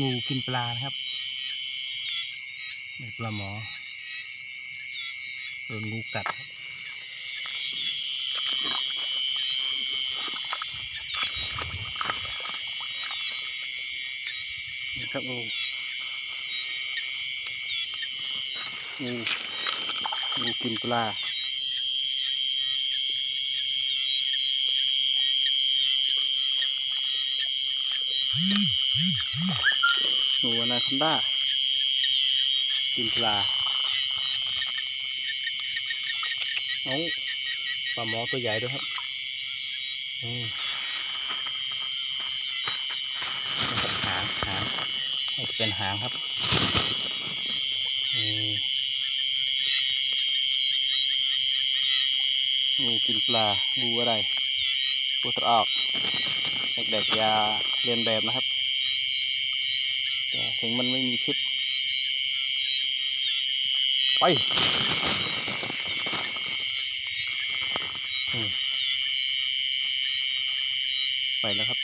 งูกินปลานะครับเป็นปลาหมอโดนงูกัดครับนี่ครับงูงูงูกินปลา งูอนาคอนด้ากินปลาเอาปลาหมอตัวใหญ่ด้วยครับนี่ครับหางหางนี่เป็นหางครับงูกินปลางูอะไรปูตรออกเด็กๆอย่าเรียนแบบนะครับ ถึงมันไม่มีพิษ ไปไปแล้วครับ